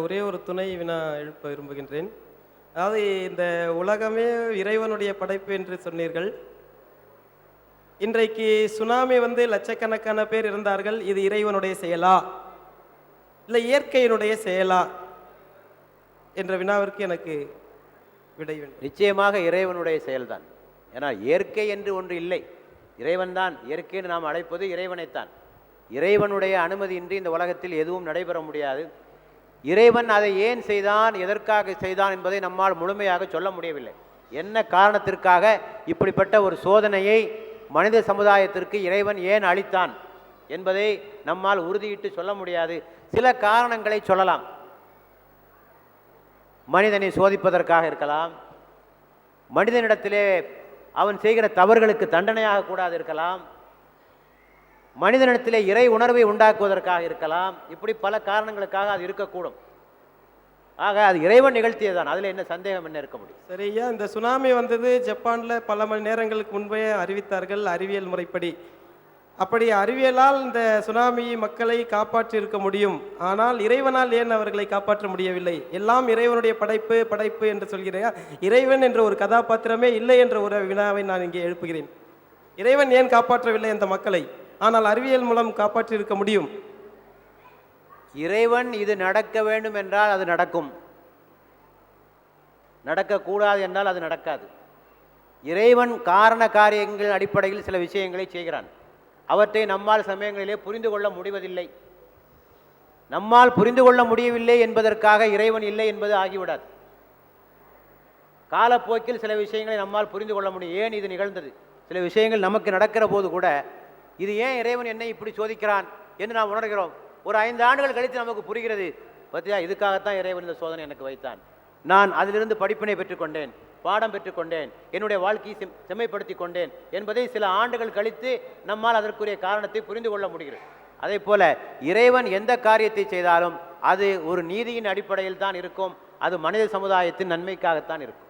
ஒரே ஒரு துணை வினா எழுப்ப விரும்புகின்றேன். அதாவது இந்த உலகமே இறைவனுடைய படைப்பு என்று சொன்னீர்கள். இன்றைக்கு சுனாமி வந்து லட்சக்கணக்கான பேர் இருந்தார்கள். இது இறைவனுடைய செயலா? இல்லை இயற்கையினுடைய செயலா? என்ற வினாவிற்கு எனக்கு விடை வேண்டும். நிச்சயமாக இறைவனுடைய செயல்தான். ஏன்னா இயற்கை என்று ஒன்று இல்லை. இறைவன்தான். இயற்கைன்னு நாம் அழைப்பது இறைவனைத்தான். இறைவனுடைய அனுமதியின்றி இந்த உலகத்தில் எதுவும் நடைபெற முடியாது. இறைவன் அதை ஏன் செய்தான் எதற்காக செய்தான் என்பதை நம்மால் முழுமையாக சொல்ல முடியவில்லை. என்ன காரணத்திற்காக இப்படிப்பட்ட ஒரு சோதனையை மனித சமுதாயத்திற்கு இறைவன் ஏன் அளித்தான் என்பதை நம்மால் உறுதியிட்டு சொல்ல முடியாது. சில காரணங்களை சொல்லலாம். மனிதனை சோதிப்பதற்காக இருக்கலாம். மனிதனிடத்திலே அவன் செய்கிற தவறுகளுக்கு தண்டனையாக கூடாது இருக்கலாம். மனிதனிடத்திலே இறை உணர்வை உண்டாக்குவதற்காக இருக்கலாம். இப்படி பல காரணங்களுக்காக அது இருக்கக்கூடும். ஆக அது இறைவன் நிகழ்த்தியதுதான். அதில் என்ன சந்தேகம் என்ன இருக்க முடியும்? சரியா இந்த சுனாமி வந்தது? ஜப்பானில் பல மணி நேரங்களுக்கு முன்பே அறிவித்தார்கள் அறிவியல் முறைப்படி. அப்படி அறிவியலால் இந்த சுனாமி மக்களை காப்பாற்றி இருக்க முடியும். ஆனால் இறைவனால் ஏன் அவர்களை காப்பாற்ற முடியவில்லை? எல்லாம் இறைவனுடைய படைப்பு படைப்பு என்று சொல்கிறேன் இறைவன் என்ற ஒரு கதாபாத்திரமே இல்லை என்ற ஒரு வினாவை நான் இங்கே எழுப்புகிறேன். இறைவன் ஏன் காப்பாற்றவில்லை அந்த மக்களை? ஆனால் அறிவியல் மூலம் காப்பாற்றி இருக்க முடியும். இறைவன் இது நடக்க வேண்டும் என்றால் அது நடக்கும். நடக்கக்கூடாது என்றால் அது நடக்காது. இறைவன் காரண காரியங்கள் அடிப்படையில் சில விஷயங்களை செய்கிறான். அவற்றை நம்மால் சமயங்களிலே புரிந்து கொள்ள முடிவதில்லை. நம்மால் புரிந்து கொள்ள முடியவில்லை என்பதற்காக இறைவன் இல்லை என்பது ஆகிவிடாது. காலப்போக்கில் சில விஷயங்களை நம்மால் புரிந்து கொள்ள முடியும். ஏன் இது நிகழ்ந்தது? சில விஷயங்கள் நமக்கு நடக்கிற போது கூட இது ஏன் இறைவன் என்னை இப்படி சோதிக்கிறான் என்று நாம் உணர்கிறோம். ஒரு ஐந்து ஆண்டுகள் கழித்து நமக்கு புரிகிறது. பார்த்தியா இதுக்காகத்தான் இறைவன் இந்த சோதனை எனக்கு வைத்தான். நான் அதிலிருந்து படிப்பினை பெற்றுக்கொண்டேன் பாடம் பெற்றுக்கொண்டேன் என்னுடைய வாழ்க்கையை செம் செம்மைப்படுத்தி கொண்டேன் என்பதை சில ஆண்டுகள் கழித்து நம்மால் அதற்குரிய காரணத்தை புரிந்து கொள்ள முடிகிறது. அதே போல இறைவன் எந்த காரியத்தை செய்தாலும் அது ஒரு நீதியின் அடிப்படையில் தான் இருக்கும். அது மனித சமுதாயத்தின் நன்மைக்காகத்தான் இருக்கும்.